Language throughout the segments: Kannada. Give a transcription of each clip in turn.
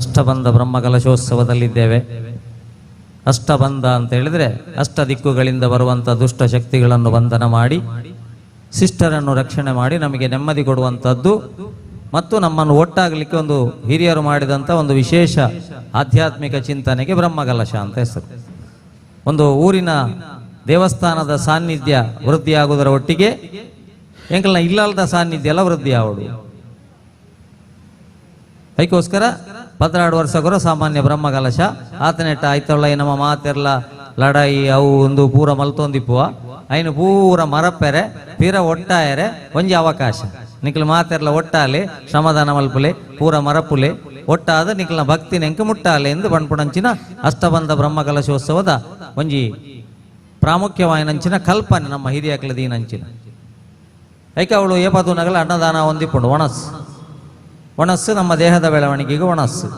ಅಷ್ಟಬಂಧ ಬ್ರಹ್ಮಕಲಶೋತ್ಸವದಲ್ಲಿದ್ದೇವೆ. ಅಷ್ಟಬಂಧ ಅಂತ ಹೇಳಿದ್ರೆ ಅಷ್ಟ ದಿಕ್ಕುಗಳಿಂದ ಬರುವಂಥ ದುಷ್ಟ ಶಕ್ತಿಗಳನ್ನು ಬಂಧನ ಮಾಡಿ ಸಿಸ್ಟರನ್ನು ರಕ್ಷಣೆ ಮಾಡಿ ನಮಗೆ ನೆಮ್ಮದಿ ಕೊಡುವಂಥದ್ದು ಮತ್ತು ನಮ್ಮನ್ನು ಒಟ್ಟಾಗಲಿಕ್ಕೆ ಒಂದು ಹಿರಿಯರು ಮಾಡಿದಂಥ ಒಂದು ವಿಶೇಷ ಆಧ್ಯಾತ್ಮಿಕ ಚಿಂತನೆಗೆ ಬ್ರಹ್ಮಕಲಶ ಅಂತ ಹೆಸರು. ಒಂದು ಊರಿನ ದೇವಸ್ಥಾನದ ಸಾನ್ನಿಧ್ಯ ವೃದ್ಧಿಯಾಗುವುದರ ಒಟ್ಟಿಗೆ ಎಂಕಲ್ನ ಇಲ್ಲಲ್ದ ಸಾನ್ನಿಧ್ಯ ಎಲ್ಲ ವೃದ್ಧಿ ಆವಡು ಅದಕ್ಕೋಸ್ಕರ ಪದ್ನಾಡು ಗುರು ಸಾಮಾನ್ಯ ಬ್ರಹ್ಮಕಲಶ. ಆತನೆಟ್ಟ, ಆಯ್ತೊಳ್ಳ, ನಮ್ಮ ಮಾತೆರ್ಲ, ಲಡಾಯಿ, ಅವು ಒಂದು ಪೂರ ಮಲ್ತೊಂದಿಪ್ಪುವ. ಐನು ಪೂರ ಮರಪ್ಪೆರೆ, ತೀರ ಒಟ್ಟಾಯರೆ, ಒಂಜಿ ಅವಕಾಶ. ನಿಕ್ಲ ಮಾತೆರ್ಲ ಒಟ್ಟಾಲೆ, ಶ್ರಮದಾನ ಮಲ್ಪುಲೆ, ಪೂರ ಮರಪುಲೆ ಒಟ್ಟಾದ ನಿಕ್ಲ ಭಕ್ತಿ ನೆಂಕ ಮುಟ್ಟಾಲೆ ಎಂದು ಬಣ್ಪುಣಂಚಿನ ಅಷ್ಟಬಂಧ ಬ್ರಹ್ಮಕಲಶೋತ್ಸವದ ಒಂಜಿ ಪ್ರಾಮುಖ್ಯವಾಯಿನಂಚಿನ ಕಲ್ಪನೆ ನಮ್ಮ ಹಿರಿಯಕ್ಲ ದೀನಂಚಿನ. ಐಕೆ ಅವಳು ಏಪದು ನಗಲ ಅನ್ನದಾನ ಹೊಂದಿಕೊಂಡು ಒಣಸ್. ಒಣಸ್ಸು ನಮ್ಮ ದೇಹದ ಬೆಳವಣಿಗೆಗೆ ಒಣಸ್ಸು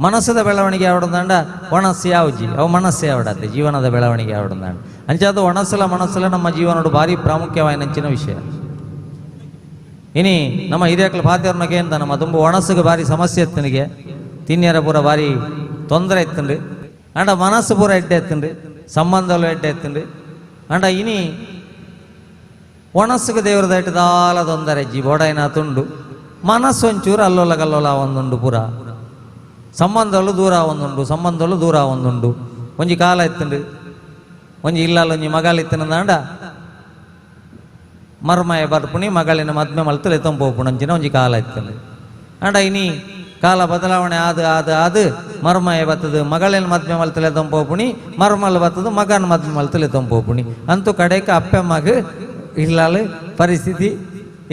ಮನಸ್ಸದ ಬೆಳವಣಿಗೆ ಯಾವಡಂದಂಡ ಒಣಸ್ಸು ಯಾವ್ಜಿ ಅವು ಮನಸ್ಸು ಯಾವಡತ್ತೆ ಜೀವನದ ಬೆಳವಣಿಗೆ ಯಾವಡಂದಂಡ ಅಂಚಾದ ಒಣಸಲ ಮನಸ್ಸಲ ನಮ್ಮ ಜೀವನೋಡು ಭಾರಿ ಪ್ರಾಮುಖ್ಯವಾಯಿನಂಚಿನ ವಿಷಯ. ಇನಿ ನಮ್ಮ ಹಿರಿಯಕ್ಲ ಪಾತ್ಯರ್ನಗೆ ಅಂತ ನಮ್ಮ ತುಂಬ ಒಣಸ್ಸಿಗೆ ಭಾರಿ ಸಮಸ್ಯೆ ಎತ್ತನಿಗೆ ತಿನ್ಯರ ಪೂರ ಭಾರಿ ತೊಂದರೆ ಎತ್ತಂಡು ಅಂಡ ಮನಸ್ಸು ಪೂರ ಎಡ್ಡೆ ಎತ್ತನ್ರಿ ಸಂಬಂಧಗಳು ಎಡ್ಡೆ ಎತ್ತನ್ರಿ ಅಂಡ ಇನಿ ಒಣಸ್ಸಿಗೆ ದೇವ್ರದ ಇಟ್ಟು ದಾಲ ತೊಂದರೆ, ಜಿ ಬೋಡಾಯಿನ ತುಂಡು. ಮನಸ್ಸು ಒಂಚೂರು ಅಲ್ಲೋಲ ಕಲ್ಲೋಲ ಒಂದುಂಡು ಪುರ. ಸಂಬಂಧಗಳು ದೂರ ಒಂದುಂಡು, ಸಂಬಂಧಗಳು ದೂರ ಒಂದುಂಡು. ಒಂಜಿ ಕಾಲ ಎತ್ತಂಡು ಒಂಜಿ ಇಲ್ಲಲ್ಲ ಒಂಜಿ ಮಗಾಲ ಇತ್ತನಂದಾಂಡ ಮರ್ಮಯ ಬರ್ಪುಣಿ ಮಗಳಿನ ಮದ್ಮೆ ಮಲ್ತಲೆ ತಂಪೋಪುಣಂಚಿನ ಒಂಜಿ ಕಾಲ ಇತ್ತಂಡು. ಅಂಡ ಇನಿ ಕಾಲ ಬದಲಾವಣೆ ಆದ ಆದ ಆದ ಮರ್ಮಯ ಬತ್ತದು, ಮಗಳಿನ ಮದ್ಮೆ ಮಲ್ತಲೆ ತಂಪೋಪುಣಿ, ಮರ್ಮಲ್ ಬತ್ತದು, ಮಗನ ಮದ್ಮೆ ಮಲ್ತಲೆ ತಂಪೋಪುಣಿ. ಅಂತೂ ಕಡೆಗೆ ಅಪ್ಪೆ ಮಗ ಇಲ್ಲಾಲು ಪರಿಸ್ಥಿತಿ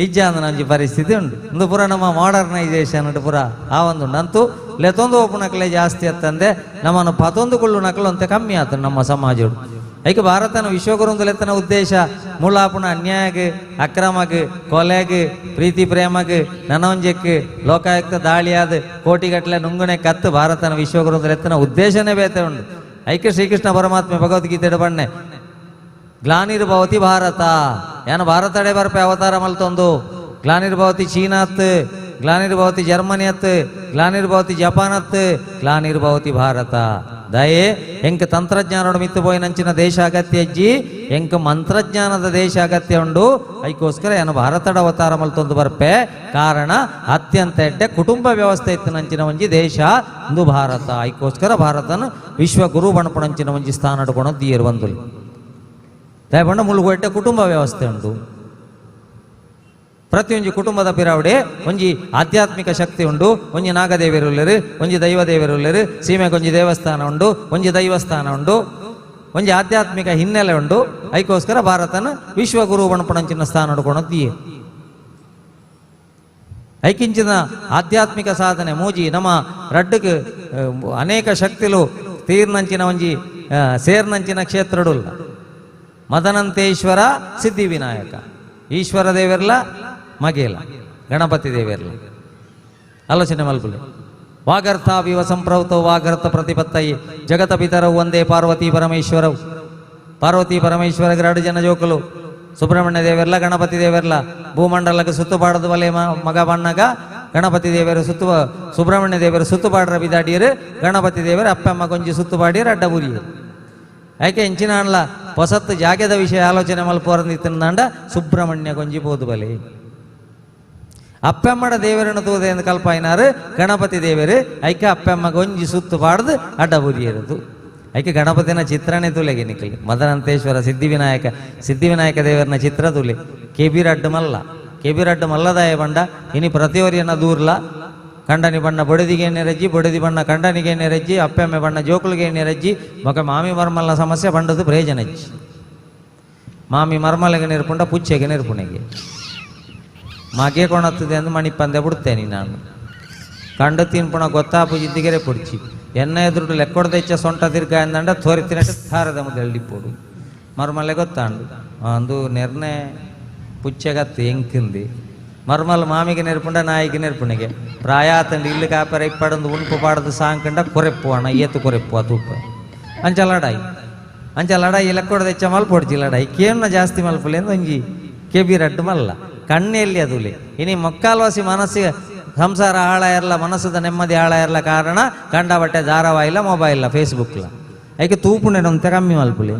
ಇಜ್ಜಾಂದ ನಂಜಿ ಪರಿಸ್ಥಿತಿ ಉಂಡು ಇಂದು ಪುರ ನಮ್ಮ ಮಾಡರ್ನೈಸೇಷನ್ ಉಂಟು ಪುರ. ಆ ಒಂದು ಅಂತೂ ಲೆತೊಂದು ಒಪ್ಪುನಕಲೆ ಜಾಸ್ತಿ ಅತ್ತಂದೆ ನಮ್ಮನ್ನು ಪತೊಂದು ಕೊಳ್ಳು ನಕಲು ಕಮ್ಮಿ ಆತ ನಮ್ಮ ಸಮಾಜ ಐಕೆ ಭಾರತನ ವಿಶ್ವಗುರುಂದಲೆತ್ತನ ಉದ್ದೇಶ ಮೂಲಾಪುನ ಅನ್ಯಾಯಗ್ ಅಕ್ರಮಗ್ ಕೊಲೆಗ್, ಪ್ರೀತಿ ಪ್ರೇಮಗ್ ನನವಂಜಕ್ ಲೋಕಾಯುಕ್ತ ದಾಳಿಯಾದ ಕೋಟಿಗಟ್ಟಲೆ ನುಂಗುನೆ ಕತ್ತು ಭಾರತನ ವಿಶ್ವಗುರುಂದಲೆತ್ತನ ಉದ್ದೇಶನೇ ಬೇತೆ ಉಂಡು ಐಕ್ಯ ಶ್ರೀಕೃಷ್ಣ ಪರಮಾತ್ಮೆ ಭಗವದ್ಗೀತೆ ಬಣ್ಣೆ ಗ್ಲಾನಿರ್ಭವತಿ ಭಾರತ ಏನು ಭಾರತಡೆ ಬರ್ಪೆ ಅವತಾರ ಮಲ್ತೊಂದು ಗ್ಲಾನಿರ್ಭವತಿ ಚೀನಾತ್, ಗ್ಲಾನಿರ್ಭವತಿ ಜರ್ಮನಿ ಅತ್ ಗ್ಲಾನಿರ್ಭವತಿ ಜಪಾನ್ ಅತ್ ಗ್ಲಾನಿರ್ಭವತಿ ಭಾರತ. ದಯೆ, ಎಂಕ ತಂತ್ರಜ್ಞಾನೋಡು ಮಿತ್ತು ಪೋಯಿನಂಚಿನ ದೇಶ ಅಗತ್ಯ ಅಜ್ಜಿ, ಎಂಕ ಮಂತ್ರಜ್ಞಾನದ ದೇಶ ಅಗತ್ಯ ಉಂಡು. ಐಕೋಸ್ಕರ ಏನು ಭಾರತಡ ಅವತಾರ ಮಲ್ತೊಂದು ಬರ್ಪೆ? ಕಾರಣ, ಅತ್ಯಂತ ಎಡ್ಡೆ ಕುಟುಂಬ ವ್ಯವಸ್ಥೆ ಇತ್ತು ನಂಚಿನ ಒಂಜಿ ದೇಶ, ಇಂದು ಭಾರತ. ಐಕೋಸ್ಕರ ಭಾರತನ ವಿಶ್ವ ಗುರು ಬಣಪಣಂಚಿನ ಒಂಜಿ ಸ್ಥಾನ ಅಡ್ಕೊಂಡು ದೀರ್ ಬಂದುಲು ದಯಪಂಡ ಮುಳುಗೊಟ್ಟೆ ಕುಟುಂಬ ವ್ಯವಸ್ಥೆ ಉಂಟು. ಪ್ರತಿಯೊಂದು ಕುಟುಂಬದ ಪಿರಾವಡೆ, ಒಂಜಿ ಆಧ್ಯಾತ್ಮಿಕ ಶಕ್ತಿ ಉಂಡು ಒಂಜಿ ನಾಗದೇವಿರುಲ್ಲರು ಒಂಜಿ ದೈವದೇವಿರುಲ್ಲರು ಸೀಮೆಗೊಂಜಿ ದೇವಸ್ಥಾನ ಉಂಡು ಒಂಜಿ ದೈವಸ್ಥಾನ ಉಂಡು ಒಂಜಿ ಆಧ್ಯಾತ್ಮಿಕ ಹಿನ್ನೆಲೆ ಉಂಡು ಐಕೋಸ್ಕರ ಭಾರತನ ವಿಶ್ವಗುರು ಬಣಪಣಂಚಿನ ಸ್ಥಾನ ಹಿಡ್ಕೊಂಡು ದೀಯೆ ಐಕಿಂಚಿನ ಆಧ್ಯಾತ್ಮಿಕ ಸಾಧನೆ, ಮೂಜಿ ನಮ್ಮ ರಡ್ಡಕ್ಕೆ ಅನೇಕ ಶಕ್ತಿಲು ತೀರ್ನಂಚಿನ ಒಂಜಿ ಸೇರ್ನಂಚಿನ ಕ್ಷೇತ್ರಡುಲ್ಲ. ಮದನಂತೇಶ್ವರ ಸಿದ್ಧಿ ವಿನಾಯಕ. ಈಶ್ವರ ದೇವಿರ್ಲ ಮಗೇಲ ಗಣಪತಿ ದೇವಿರ್ಲ. ಆಲೋಚನೆ ಮಲ್ಪುಲೆ ವಾಗರ್ಥ ವಿವ ಸಂಪ್ರವತೋ ವಾಗರ್ಥ ಪ್ರತಿಪತ್ತಯಿ ಜಗತ ಪಿತರವು ಒಂದೇ ಪಾರ್ವತಿ ಪರಮೇಶ್ವರವು ಪಾರ್ವತಿ ಪರಮೇಶ್ವರ ಎರಡು ಜನ ಜೋಕಲು. ಸುಬ್ರಹ್ಮಣ್ಯ ದೇವರ್ಲ, ಗಣಪತಿ ದೇವರ್ಲ. ಭೂಮಂಡಲಕ್ಕೆ ಸುತ್ತುಪಾಡದ ಮ- ಮಗ ಬಣ್ಣಗ ಗಣಪತಿ ದೇವರು ಸುತ್ತುವ, ಸುಬ್ರಹ್ಮಣ್ಯ ದೇವರು ಸುತ್ತುಪಾಡ್ರ ಬಿದಾಡಿಯರು, ಗಣಪತಿ ದೇವರು ಅಪ್ಪಮ್ಮ ಕೊಂಜಿ ಸುತ್ತುಪಾಡಿಯರು ಅಡ್ಡ ಬುರಿಯರು ಯಾಕೆ ಹೆಂಚಿನ ಅನ್ಲ ಹೊಸತ್ತು ಜಾಗದ ವಿಷಯ ಆಲೋಚನೆ ಮಲ್ಪೋರಂದಿತ್ತಂದ ಸುಬ್ರಹ್ಮಣ್ಯ ಕೊಂಜಿ ಬೋದು ಬಲೆ. ಅಪ್ಪಮ್ಮಡ ದೇವರನ್ನು ತೂದೆ ಎಂದು ಕಲ್ಪಾಯಿನಾರು ಗಣಪತಿ ದೇವರು. ಐಕ ಅಪ್ಪಮ್ಮ ಗೊಂಜಿ ಸುತ್ತು ಪಾಡ್ದು ಅಡ್ಡ ಬುರಿಯರದು ಐಕೆ ಗಣಪತಿನ ಚಿತ್ರನೇ ತುಲೆಗೆ ನಿಕ್ಕಲಿ ಮದನಂತೇಶ್ವರ ಸಿದ್ಧಿವಿನಾಯಕ ಸಿದ್ಧಿವಿನಾಯಕ ದೇವರನ ಚಿತ್ರ ತುಲೆ. ಕೆಬಿರಡ್ಡು ಮಲ್ಲ. ಕೆಬಿರಡ್ಡು ಮಲ್ಲದಾಯ ಬಂಡ. ಇನಿ ಪ್ರತಿಯೊರಿಯನ್ನ ದೂರ್ಲ. ಕಂಡನಿ ಬಣ್ಣ ಬೊಡದಿಗೆ ರಜ್ಜಿ ಬೊಡದಿ ಬಣ್ಣ ಕಂಡನಿಗೆ ರಜ್ಜಿ ಅಪ್ಪೆಮ್ಮೆ ಬಣ್ಣ ಜೋಕುಲಿಗೆ ರಜ್ಜಿ ಮಗ ಮಾಮಿ ಮರ್ಮಲ್ನ ಸಮಸ್ಯೆ ಬಂಡದು ಪ್ರಯೋಜನಜ್ಜಿ ಮಾಮಿ ಮರ್ಮಲಗೆ ನೆರ್ಪುಂಡ, ಪುಚ್ಚೆಗೆ ನೆರ್ಪುಣೆಗೆ. ಮಗೆ ಕೊಣತ್ತದೆ ಅಂದು ಮಣಿಪಂದೆ ಬಿಡ್ತೇನೆ ನಾನು. ಕಂಡು ತಿನ್ಪುಣ ಗೊತ್ತಾಪು ಜಿದ್ದಿಗೆರೆ ಪುಡ್ಚಿ. ಎನ್ನ ಎದುರು ಲೆಕ್ಕೊಡ್ದ ಇಚ್ಚ ಸೊಂಟ ತಿರ್ಗ ಅಂದಂಡ ತೋರಿತಿನಟ್ಟು ಥಾರದ ಮುದ್ದೆ ಹಳ್ಳಿಪೋಡು ಮರ್ಮಲೆ ಗೊತ್ತಾಂಡು, ಅಂದು ನೆರ್ನೆ ಪುಚ್ಚೆಗತ್ತು ಎಂಕಿಂದಿ ಮರ್ಮಲ್ ಮಾಮಿಗೆ ನೆರ್ಪುಂಡ, ನಾಯಿಗೆ ನೆರ್ಪುಣಿಗೆ. ಪ್ರಾಯಾತಂಡು ಇಲ್ಲಿ ಕಾಪರ ಇಪ್ಪಡಂದು ಉಣ್ಪು ಪಾಡದು ಸಾಂಕಂಡ ಕೊರೆಪ್ಪು ಅಣ್ಣ, ಏತು ಕೊರೆಪ್ಪು ಅದು ಅಂಚ ಲಡಾಯಿ. ಅಂಚ ಲಡಾಯಿ ಇಚ್ಚ ಮಲ್ಪೊಡ್ಚಿ ಲಡಾಯಿ. ಕೇನ್ನ ಜಾಸ್ತಿ ಮಲ್ಪಲೆ ಒಂಜಿ ಕೆಬಿ ರಡ್ಡು ಮಲ್ಲ. ಕಣ್ಣೆಯಲ್ಲಿ ಅದುಲಿ. ಇನಿ ಮೊಕ್ಕಾಲ್ವಾಸಿ ಮನಸ್ಸಿಗೆ ಸಂಸಾರ ಹಾಳ ಇರಲ್ಲ ಮನಸ್ಸದ ನೆಮ್ಮದಿ ಹಾಳ ಇರಲ್ಲ ಕಾರಣ ಕಂಡ ಬಟ್ಟೆ ಧಾರಾವಾಹಿಲ್ಲ ಮೊಬೈಲ್ಲ, ಫೇಸ್ಬುಕ್ಲ. ಅದಕ್ಕೆ ತೂಪುಣೆ ನಮ್ತೆ ಕಮ್ಮಿ ಮಲ್ಪುಲಿ.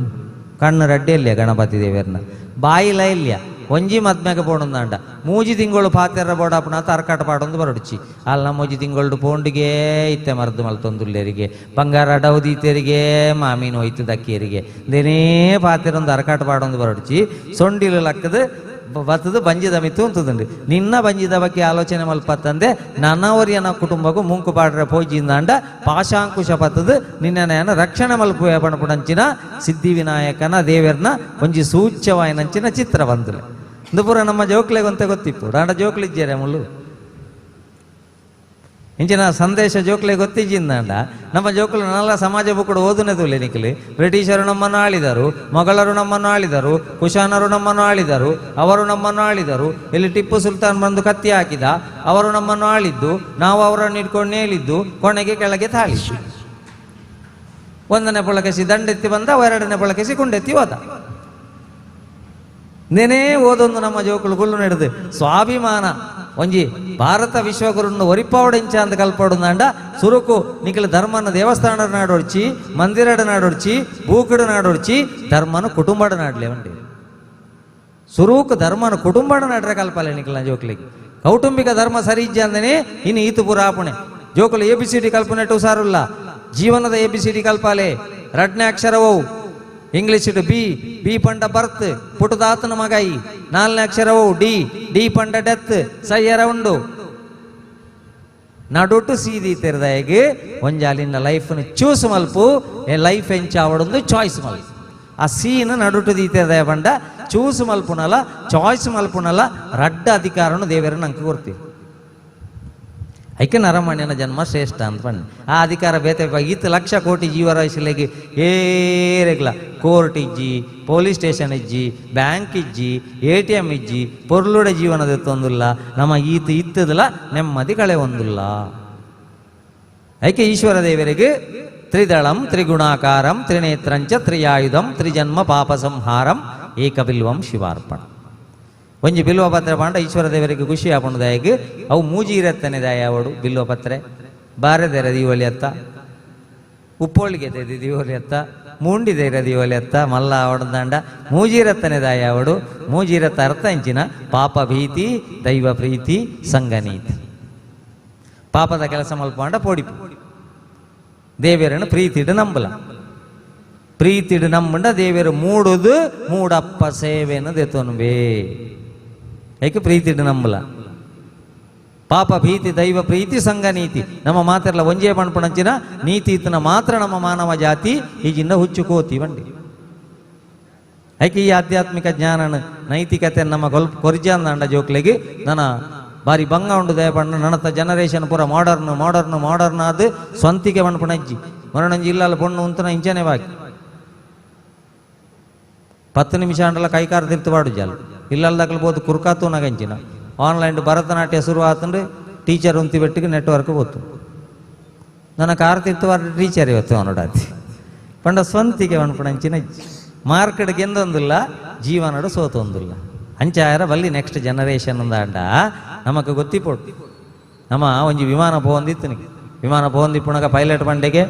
ಕಣ್ಣು ರಡ್ಡಿ ಇಲ್ಲ ಗಣಪತಿ ದೇವಿಯರ್ನ. ಬಾಯಿಲ ಇಲ್ಯ ಒಂಜಿ ಮದ್ಮೆಗೆ ಪೋಣಂದಾಂಡ ಮೂಜಿ ತಿಂಗಳು ಪಾತೆರ ಬೋಡಾಪುನ ತರ್ಕಾಟ ಪಾಡೊಂದು ಬರಡುಚಿ. ಅಲ್ಲ ಮೂಜಿ ತಿಂಗಳು ಪೋಂಡಿಗೆ ಇತ್ತೆ ಮರ್ದು ಮಲ್ತೊಂದುಲ್ಲೆರಿಗೆ. ಬಂಗಾರ ಡೌದೀತೆರಿಗೆ ಮಾಮೀನು ಹೋಯ್ತು ದಕ್ಕಿಯರಿಗೆ. ದೇನೇ ಪಾತೆರೊಂದು ಅರಕಾಟ ಪಾಡೊಂದು ಬರಡುಚಿ. ಸೊಂಡಿಲು ಲಕ್ಕದ ಬತ್ತದು ಬಂಜಿದ ಮಿತ್ತು ಅಂತದುಂಡು. ನಿನ್ನ ಬಂಜಿದ ಬಗ್ಗೆ ಆಲೋಚನೆ ಮಲ್ಪತ್ತಂದೆ ನನ್ನವರಿಯನ ಕುಟುಂಬಕ್ಕೂ ಮುಂಕು ಪಾಡ್ರೆ ಪೋಜಿಂದಾಂಡ ಪಾಶಾಂಕುಶ ಪತ್ತದು ನಿನ್ನ ರಕ್ಷಣೆ ಮಲ್ಪುವೆ ಪಣಪುಣಂಚಿನ ಸಿದ್ಧಿವಿನಾಯಕನ ದೇವೆರ್ನ ಒಂಜಿ ಸೂಚ್ಯವಾಯಿನಂಚಿನ ಚಿತ್ರ ಬಂದಲೆ. ಇಂದು ಪೂರ ನಮ್ಮ ಜೋಕ್ಲೆಗಂತ ಗೊತ್ತಿಪ್ಪು ರಾಂಡ ಜೋಕ್ಲಿಜ್ಜೇರೆ ಮುಳ್ಳು. ಇಂಚಿನ ಸಂದೇಶ ಜೋಕ್ಲೆ ಗೊತ್ತಿಜ್ಜಿಂದಾಂಡ ನಮ್ಮ ಜೋಕ್ಲು ನಲ್ಲ ಸಮಾಜ ಕೂಡ ಓದುನೆ ತುಲೆ ನಿಖಲಿ. ಬ್ರಿಟಿಷರು ನಮ್ಮನ್ನು ಆಳಿದರು, ಮೊಘಲರು ನಮ್ಮನ್ನು ಆಳಿದರು, ಕುಶಾನರು ನಮ್ಮನ್ನು ಆಳಿದರು, ಅವರು ನಮ್ಮನ್ನು ಆಳಿದರು. ಇಲ್ಲಿ ಟಿಪ್ಪು ಸುಲ್ತಾನ್ ಬಂದು ಕತ್ತಿ ಹಾಕಿದ, ಅವರು ನಮ್ಮನ್ನು ಆಳಿದ್ದು, ನಾವು ಅವರನ್ನು ಇಟ್ಕೊಂಡು ನೇಳಿದ್ದು, ಕೊನೆಗೆ ಕೆಳಗೆ ತಾಳಿಸಿ ಒಂದನೇ ಪೊಳಕೆಸಿ ದಂಡೆತ್ತಿ ಬಂದ ಎರಡನೇ ಪೊಳಕೆಸಿ ಕುಂಡೆತ್ತಿ ಹೋದ. ನೆನೇ ಓದೊಂದು ನಮ್ಮ ಜೋಕುಲು ಗುಳ್ಳು ನಡೆದು ಸ್ವಾಭಿಮಾನ ಒಂಜಿ ಭಾರತ ವಿಶ್ವಗುರುನ್ನು ಒರಿಪಾವಡೆಂಚ ಅಂತ ಕಲ್ಪಡುಂದಾಂಡ ಸುರುಕು ನಿಖಿಲ ಧರ್ಮನ ದೇವಸ್ಥಾನದ ನಾಡೊಡ್ಚಿ ಮಂದಿರಡ ನಾಡೊಡ್ಚಿ ಬೂಕಡು ನಾಡೊಡ್ಚಿ ಧರ್ಮನ ಕುಟುಂಬಡ ನಾಡ್ಲೆ ಉಂಡೆ ಸುರೂಕು ಧರ್ಮನ ಕುಟುಂಬಡ ನಾಡ್ರೆ ಕಲ್ಪಲೆ ನಿಖಿಲ ಜೋಕ್ಲಿಗೆ ಕೌಟುಂಬಿಕ ಧರ್ಮ ಸರಿ ಇಜ್ಜೆ ಅಂದನೆ ಇನ್ನು ಈತು ಪುರಾಪಣೆ ಜೋಕುಲು ಎ ಬಿ ಸಿ ಡಿ ಕಲ್ಪನೆ ಸಾರುಲ್ಲ ಜೀವನದ ಎ ಬಿ ಸಿ ಡಿ ಕಲ್ಪಾಲೆ ರಡ್ನೆ ಅಕ್ಷರವು ಇಂಗ್ಲಿಷ್ ಇಡು ಬಿ ಬಿ ಪಂಡ ಬರ್ತ್, ಪುಟದಾತನ ಮಗಾಯಿ ನಾಲ್ನೇ ಅಕ್ಷರವು ಡಿ ಡಿ ಪಂಡ ಡೆತ್ ಸಯ್ಯರ ಉಂಡು. ನಡುಟು ಸೀದಿ ತೆರೆದಾಗಿ ಒಂಜಾಲಿನ ಲೈಫ್ನ ಚೂಸ್ ಮಲ್ಪು, ಎ ಲೈಫ್ ಎಂಚ ಅವಡೊಂದು ಚಾಯ್ಸ್ ಮಲ್ಪು. ಆ ಸೀನ್ ನಡುಟು ದೀತೆದ ಬಂಡ ಚೂಸ್ ಮಲ್ಪುನಲ, ಚಾಯ್ಸ್ ಮಲ್ಪುನಲ, ರಡ್ಡ ಅಧಿಕಾರನು ದೇವರ ನಂಗೆ ಕೊಡ್ತೀವಿ. ಐಕೆ ನರಮಣ್ಯನ ಜನ್ಮ ಶ್ರೇಷ್ಠ ಅಂತ ಬನ್ನಿ. ಆ ಅಧಿಕಾರ ಬೇತೆ ಈತ ಲಕ್ಷ ಕೋಟಿ ಜೀವರಾಶಿಲೆಗೆ ಏರೆಗ್ಲ ಕೋರ್ಟ್ ಇಜ್ಜಿ, ಪೊಲೀಸ್ ಸ್ಟೇಷನ್ ಇಜ್ಜಿ, ಬ್ಯಾಂಕ್ ಇಜ್ಜಿ, ಎ ಟಿ ಎಂ ಇಜ್ಜಿ, ಪೊರ್ಲುಡೆ ಜೀವನದ ತೊಂದಿಲ್ಲ. ನಮ್ಮ ಈತ ಇತ್ತದಲ್ಲ, ನೆಮ್ಮದಿ ಕಳೆ ಒಂದಿಲ್ಲ. ಐಕೆ ಈಶ್ವರ ದೇವರಿಗೆ ತ್ರಿದಳಂ, ತ್ರಿಗುಣಾಕಾರಂ ತ್ರಿನೇತ್ರಂಚ ತ್ರಿಯಾಯುಧಂ, ತ್ರಿಜನ್ಮ ಪಾಪ ಸಂಹಾರಂ, ಏಕಬಿಲ್ವಂ ಶಿವಾರ್ಪಣ. ಒಂಜಿ ಬಿಲ್ವ ಪತ್ರೆ ಪಾಂಡ ಈಶ್ವರ ದೇವರಿಗೆ ಖುಷಿ ಆಪುಣದಾಯಗ್ ಅವು ಮೂಜಿ ಇರತ್ತನೆ ದಾಯ ಅವಡು ಬಿಲ್ವ ಪತ್ರೆ. ಬಾರೆದೆರ ದೀವಳಿ ಅತ್ತ. ಉಪ್ಪೋಳಿಗೆ ದೀವಳಿ ಅತ್ತ. ಮೂಂಡಿದೆರ ದೀವಳಿ ಅತ್ತ. ಮಲ್ಲ ಅವಡದಂಡ ಮೂಜಿರತ್ತನೆ ದಾಯ ಅವಡು. ಮೂಜಿರತ್ತ ಅರ್ಥ ಇಂಚಿನ ಪಾಪ ಭೀತಿ, ದೈವ ಪ್ರೀತಿ ಸಂಗನೀತಿ ಪಾಪದ ಕೆಲಸ ಮಲ್ಪಾಂಡ ಪೋಡಿಪು ಪ್ರೀತಿ ಪ್ರೀತಿಡು ನಂಬಲ. ಪ್ರೀತಿಡು ನಂಬಂಡ ದೇವಿಯರು ಮೂಡುದು, ಮೂಡಪ್ಪ ಸೇವೆಯನ್ನು ದೆತೊನ್ಬೇ ಏಕೆ ಪ್ರೀತಿ ನಂಬಲ ಪಾಪ ಭೀತಿ ದೈವ ಪ್ರೀತಿ, ಸಂಘ ನೀತಿ. ನಮ್ಮ ಮಾತೆಲ್ಲ ಒಂಜೇ ಬಣ್ಣಪಣಂಚಿನ ನೀತಿ ಇತ್ತನ ಮಾತ್ರ ನಮ್ಮ ಮಾನವ ಜಾತಿ ಈಜಿಂದ ಹುಚ್ಚು ಕೋತಿ ಬಂಡಿ. ಐಕೆ ಈ ಆಧ್ಯಾತ್ಮಿಕ ಜ್ಞಾನ ನೈತಿಕತೆ ನಮ್ಮ ಕೊಲ್ ಕೊರಿಜಾಂದ ಜೋಕ್ಲೆಗೆ, ನನ್ನ ಬಾರಿ ಭಂಗ ಉಂಡು ದಯಪಣ್ಣ ನನ್ನತ ಜನರೇಷನ್ ಪೂರ ಮಾಡರ್ನ್ ಮಾಡರ್ನ್ ಮಾಡರ್ನ ಅದು ಸ್ವಂತಿಗೆ ಪಣ್ಪಣಜ್ಜಿ ಮರಣಂಜಿ ಇಲ್ಲ ಪೊಣ್ಣು ಉಂತನ ಇಂಚನೆ ಬಾಕಿ. ಪತ್ತು ನಿಮಿಷ ಅಂಡಲ ಕೈಕಾರ ತಿರ್ತು ಜಲ್ ಜಾಲ ಇಲ್ಲಲ್ದಾಗಲು ಬೋದು ಕುರ್ಕಾತು ನಗಂಚಿನ ಆನ್ಲೈನ್ ಭರತನಾಟ್ಯ ಶುರು ಆತಂದ್ರೆ ಟೀಚರ್ ಉಂತಿ ಬೆಟ್ಟಿಗೆ ನೆಟ್ವರ್ಕ್ ಗೊತ್ತು ನನ್ನ ಕಾರ್ ತಿರ್ತುವಾರ ಟೀಚರ್ ಇವತ್ತು ಅವನೊಡಾತಿ ಪಂಡ ಸ್ವಂತಿಗೆ ಪಣ್ಪಣಂಚಿನ ಮಾರ್ಕೆಟ್ಗೆ ಎಂದೊಂದಿಲ್ಲ ಜೀವನಡು ಸೋತೊಂದಿಲ್ಲ ಅಂಚಾಯರ ಬಲ್ಲಿ ನೆಕ್ಸ್ಟ್ ಜನರೇಷನ್ ಅಂದಾಂಡ ನಮಕ್ ಗೊತ್ತಿಪೋಡು ನಮ್ಮ ಒಂಜಿ ವಿಮಾನ ಪೋಂದಿತ್ತು ವಿಮಾನ ಪೋಂದಿಪ್ಪುಣಗ ಪೈಲಟ್ ಬಂಡೆಗೆ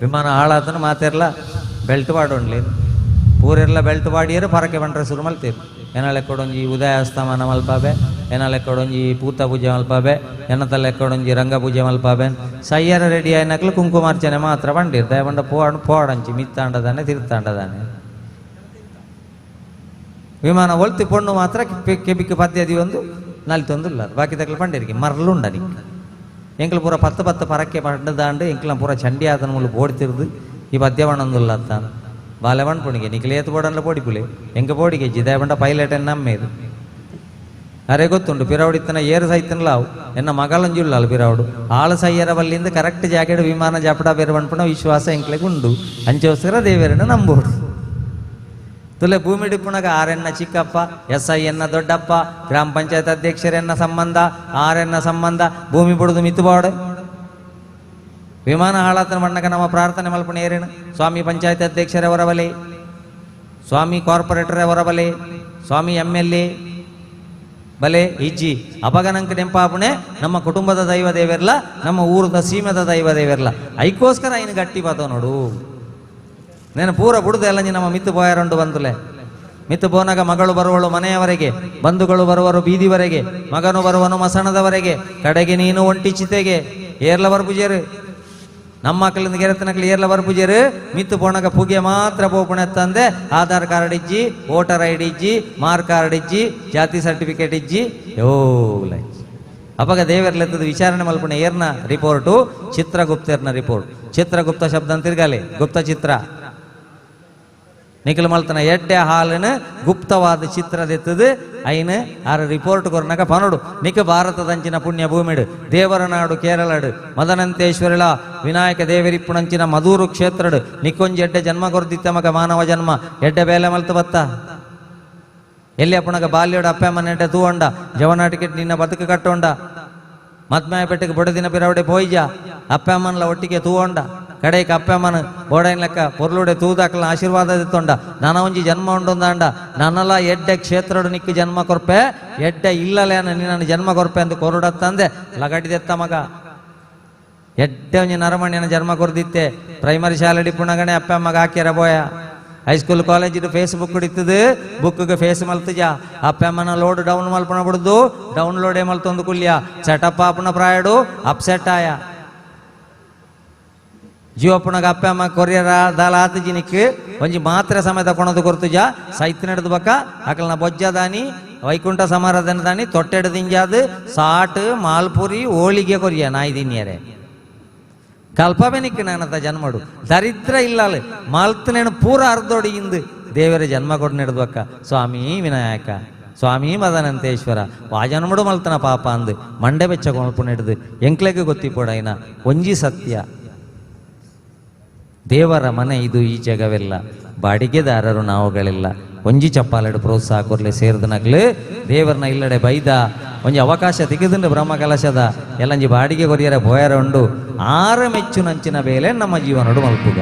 ವಿಮಾನ ಹಾಳಾತನ ಮಾತೆರ್ಲ ಬೆಲ್ಟ್ ಪಾಡೊಂಡ್ಲಿ ಪೂರೆರ್ಲ ಬೆಲ್ಟ್ ಪಾಡಿಯರು ಪರಕೆ ಬಂಡ್ರೆ ಶುರು ಮಲ್ತೀರು ಎನಲೆಕ್ಕೊಡೊಂಜಿ ಉದಯ ಅಸ್ತಮಾನ ಮಲ್ಪಾಬೆ ಎನಲೆಕ್ಕೊಡೊಂಜಿ ಪೂತ ಪೂಜೆ ಮಲ್ಪಾಬೆ ಎನ್ನತಲೆಕ್ಕೊಡೊಂಜಿ ರಂಗ ಪೂಜೆ ಮಲ್ಪಾಬೆ ಸಯ್ಯರ ರೆಡಿ ಆಯ್ನಕ್ಲು ಕುಂಕುಮಾರ್ಚನೆ ಮಾತ್ರ ಬಂಡಿರ್ ದಯಬಂಡ ಪೋಡ್ ಪೋಡಂಚಿ ಮಿತ್ತಾಂಡದಾನೆ ತಿರ್ತಾಂಡದಾನೆ ವಿಮಾನ ಒಳ್ತಿ ಪೊಣ್ಣು ಮಾತ್ರ ಕೆ- ಕೆಬಿಕ್ಕೆ ಪದ್ಯದಿ ಒಂದು ನಲ್ತೊಂದುಲ್ಲ ಬಾಕಿ ತಕ್ಲು ಪಂಡಿರಿಗೆ ಮರ್ಲುಂಡ ನಿಕ್ ಎಂಕ್ಲು ಪೂರ ಪತ್ತು ಪತ್ತು ಪರಕ್ಕೆ ಪಂಡದಾಂಡು ಎಂಕ್ಲ ಪೂರ ಚಂಡಿ ಆತನ ಮುಳ್ಳು ಬೋಡ್ತಿರ್ದು ಈ ಪದ್ಯ ಬಣ್ಣಂದುಲ್ಲ ಅಂತ ಬಾಲೆ ಪಣ್ಪುಣಿಗೆ ನಿಕ್ಲೆ ಏತು ಬೋಡನ್ಲ ಪೋಡಿಪುಲೆ ಎಂಕ ಪೋಡಿಗೆ ಜಿದಾಯ ಬಂಡ ಪೈಲಟ್ ಎನ್ನ ನಮ್ಮೇದು ಅರೆ ಗೊತ್ತುಂಡು ಪಿರಾವುಡಿತ್ತನ ಏರು ಸೈತನ್ಲಾವು ಎನ್ನ ಮಗಳಂಜುಲ್ಲ ಅಲ್ಲ ಪಿರಾವುಡು ಆಳು ಸಯ್ಯರ ಬಲ್ಲಿಂದ ಕರೆಕ್ಟ್ ಜಾಕೆಟ್ ವಿಮಾನ ಜಾಪಡ ಬೇರೆ ಪಣ್ಪುಣ ವಿಶ್ವಾಸ ಎಂಕ್ಲೆಗೆ ಉಂಡು ಅಂಚೋಸ್ಕರ ದೇವರನ್ನ ನಂಬೋಡು ತುಲೆ ಭೂಮಿ ಡಿಪ್ಪುಣಗ ಆರೆನ್ನ ಚಿಕ್ಕಪ್ಪ ಎಸ್ ಐ ಎನ್ನ ದೊಡ್ಡಪ್ಪ ಗ್ರಾಮ ಪಂಚಾಯತ್ ಅಧ್ಯಕ್ಷರೆನ್ನ ಸಂಬಂಧ ಆರೆನ್ನ ಸಂಬಂಧ ಭೂಮಿ ಬಿಡುದು ಮಿತ್ತುಬಾಡೆ ವಿಮಾನ ಹಾಳಾತನ ಮಣ್ಣಗ ನಮ್ಮ ಪ್ರಾರ್ಥನೆ ಮಲ್ಪಣೆ ಏರೇನು? ಸ್ವಾಮಿ ಪಂಚಾಯತ್ ಅಧ್ಯಕ್ಷರೇ ಹೊರಬಲೆ, ಸ್ವಾಮಿ ಕಾರ್ಪೊರೇಟರೇ ಬಲೆ ಸ್ವಾಮಿ ಎಂ ಎಲ್ ಎ ಬಲೆ ಇಜ್ಜಿ ಅಪಗನಂಕ ನೆಂಪಾಪಣೆ ನಮ್ಮ ಕುಟುಂಬದ ದೈವ ದೇವೆರ್ಲ, ನಮ್ಮ ಊರದ ಸೀಮೆದ ದೈವ ದೇವೆರ್ಲ. ಐಕೋಸ್ಕರ ಐನು ಗಟ್ಟಿ ಬಾತವ ನೋಡು. ನೇನು ಪೂರ ಬುಡದೆ ಎಲ್ಲ ನಮ್ಮ ಮಿತ್ತು ಬೋಯರಂಡು ಬಂದಲೆ. ಮಿತ್ತು ಬೋನಾಗ ಮಗಳು ಬರುವಳು ಮನೆಯವರೆಗೆ, ಬಂಧುಗಳು ಬರುವರು ಬೀದಿವರೆಗೆ, ಮಗನು ಬರುವನು ಮಸಣದವರೆಗೆ, ಕಡೆಗೆ ನೀನು ಒಂಟಿ ಚಿತೆಗೆ. ಏರ್ಲ ಬರ್ಪುಜೇರು ನಮ್ಮ ಮಕ್ಕಳಿಂದ ಗೆರತನಕ್ಲಿ ಏರ್ಲ ಬರ್ಪುಜೇರು? ಮಿತ್ತು ಪೋಣಗ ಪುಗೆ ಮಾತ್ರ ಪೋಪುಣೆ ತಂದೆ. ಆಧಾರ್ ಕಾರ್ಡ್ ಇಜ್ಜಿ, ವೋಟರ್ ಐ ಡಿ ಇಜ್ಜಿ ಮಾರ್ ಕಾರ್ಡ್ ಇಜ್ಜಿ, ಜಾತಿ ಸರ್ಟಿಫಿಕೇಟ್ ಇಜ್ಜಿ. ಯೋ ಅಪಗ ಅವಾಗ ದೇವರ್ಲೆತ್ತದ ವಿಚಾರಣೆ ಮಲ್ಪಣೆ ಏರ್ನ ರಿಪೋರ್ಟು, ಚಿತ್ರಗುಪ್ತರ್ನ ರಿಪೋರ್ಟ್. ಚಿತ್ರಗುಪ್ತ ಶಬ್ದ ಅಂತ ತಿರ್ಗಾಲಿ ಗುಪ್ತ ಚಿತ್ರ. ನಿಖಿಲ್ ಮಲ್ತನ ಎಡ್ಡೆ ಹಾಲಿನ ಗುಪ್ತವಾದ ಚಿತ್ರದೆತ್ತದು ಐನು ಆರ ರಿಪೋರ್ಟ್ ಕೊರ್ನಾಗ ಪನಡು ನಿಖ ಭಾರತದಂಚಿನ ಪುಣ್ಯ ಭೂಮಿಡು. ದೇವರ ನಾಡು ಕೇರಳಡು. ಮದನಂತೇಶ್ವರಳ ವಿನಾಯಕ ದೇವರಿಪ್ಪುಣಂಚಿನ ಮಧೂರು ಕ್ಷೇತ್ರಡು. ನಿಕ್ಕೊಂಜಿ ಎಡ್ಡೆ ಜನ್ಮ ಕೊರ್ದಿತ್ತ ಮಗ ಮಾನವ ಜನ್ಮ. ಎಡ್ಡೆ ಬೇಲೆ ಮಲ್ತ ಬತ್ತ. ಎಲ್ಲಿ ಅಪ್ಪಣಗ ಬಾಲ್ಯೋಡ ಅಪ್ಪ ಅಮ್ಮನ ಎಡ್ಡೆ ತೂವಂಡ. ಜವನ ಟಿಕೆಟ್ ನಿನ್ನ ಬದುಕು ಕಟ್ಟೋಂಡ. ಮದ್ಮಾಯ ಪೆಟ್ಟಿಗೆ ಬುಡದಿನ ಪಿರವಡೆ ಪೋಯ್ಜ. ಅಪ್ಪ ಒಟ್ಟಿಗೆ ತೂವಂಡ. ಅಮ್ಮನ ಬೋಡೈನ್ ಲೆಕ್ಕ ಪೊರ್ಲುಡೆ ತೂದಾಕಲ ಆಶೀರ್ವಾದ ದಿತ್ತೊಂಡ ನನ್ನ ಒಂಜಿ ಜನ್ಮ ಉಂಡೊಂದಾಂಡ ನನ್ನಲ ಎಡ್ಡೆ ಕ್ಷೇತ್ರಡು ನಿಕ್ಕು ಜನ್ಮ ಕೊರ್ಪೆ. ಎಡ್ಡೆ ಇಲ್ಲಲೇನ ನಿನ್ನ ಜನ್ಮ ಕೊರ್ಪೆ ಅಂತ ತಂದೆ ಲಗಡಿದೆತ್ತ ಮಗ. ಎಡ್ಡೆ ಒಂಜಿ ನರಮಣ್ಯನ ಜನ್ಮ ಕೊರ್ದಿತ್ತೆ. ಪ್ರೈಮರಿ ಶಾಲೆ ಪುಣಗಣೆ ಅಪ್ಪ ಅಮ್ಮಗ ಹಾಕ್ಯಾರ ಬೋಯ. ಹೈಸ್ಕೂಲ್ ಕಾಲೇಜ್ ಫೇಸ್ಬುಕ್ ಹಿಡಿತದ ಬುಕ್ಗೆ ಫೇಸ್ ಮಲ್ತಜ ಅಪ್ಪ ಅಮ್ಮನ ಲೋಡ್ ಡೌನ್ ಮಲ್ಪಣ ಬಿಡ್ದು. ಡೌನ್ಲೋಡ್ ಏ ಮಲ್ತೊಂದು ಕುಲ್ಯ. ಸೆಟಪ್ ಆಪನ ಪ್ರಾಯಡು. ಅಪ್ಸೆಟ್ ಆಯ. ಜೀವಪ್ಪನಗ ಅಪ್ಪ, ಅಮ್ಮ, ಕೊರಿಯರ, ದಾಲ ಆತಜಿ ನಿಕ್ ಒಂಜಿ ಮಾತ್ರೆ ಸಮಯದ ಕೊಣದು ಕೊರ್ತುಜ ಸೈತ್ ನಡೆದು ಬಕ ಅಕಲ್ನ ಬೊಜ್ಜ ದಾನಿ, ವೈಕುಂಠ ಸಮಾರಾಧನೆ ದಾನಿ, ತೊಟ್ಟೆಡು ದಿಂಜಾದು, ಸಾಟ್, ಮಾಲ್ಪುರಿ, ಹೋಳಿಗೆ ಕೊರಿಯ ನಾಯಿ ದಿನ್ಯರೆ. ಕಲ್ಪವೆನಿಕ್ ನಾನತ ಜನ್ಮಡು. ದರಿದ್ರ ಇಲ್ಲಲ್ಲ ಮಲ್ತನೇನು ಪೂರ ಅರ್ಧೋಡಿ ಇಂದು ದೇವರ ಜನ್ಮ ಕೊಟ್ಟು ನಡೆದ್ವಕ್ಕ ಸ್ವಾಮಿ ವಿನಾಯಕ, ಸ್ವಾಮಿ ಮದನಂತೇಶ್ವರ, ವಾಜನ್ಮಡು ಮಲ್ತನ ಪಾಪ ಅಂದು ಮಂಡೆ ಬೆಚ್ಚ ಕೊಣಪು ನಡೆದು. ಎಂಕ್ಲೆಗೆ ಗೊತ್ತಿಪೋಡೈನ, ಒಂಜಿ ಸತ್ಯ. ದೇವರ ಮನೆ ಇದು ಈ ಜಗವೆಲ್ಲ. ಬಾಡಿಗೆದಾರರು ನಾವುಗಳಿಲ್ಲ. ಒಂಜಿ ಚಪ್ಪಾಲೆಡು ಪ್ರೋತ್ಸಾಹ ಕೊರ್ಲೆ ಸೇರಿದ ನಗ್ಲು ದೇವರನ್ನ ಇಲ್ಲಡೆ ಬೈದ. ಒಂಜಿ ಅವಕಾಶ ತೆಗೆದುಂಡು ಬ್ರಹ್ಮ ಕಲಶದ ಎಲ್ಲಂಜಿ ಬಾಡಿಗೆ ಕೊರಿಯರ ಬೋಯರ ಉಂಡು. ಆರ ಮೆಚ್ಚು ನಂಚಿನ ಬೇಲೆ ನಮ್ಮ ಜೀವನಡು ಮಲ್ಪುಗ.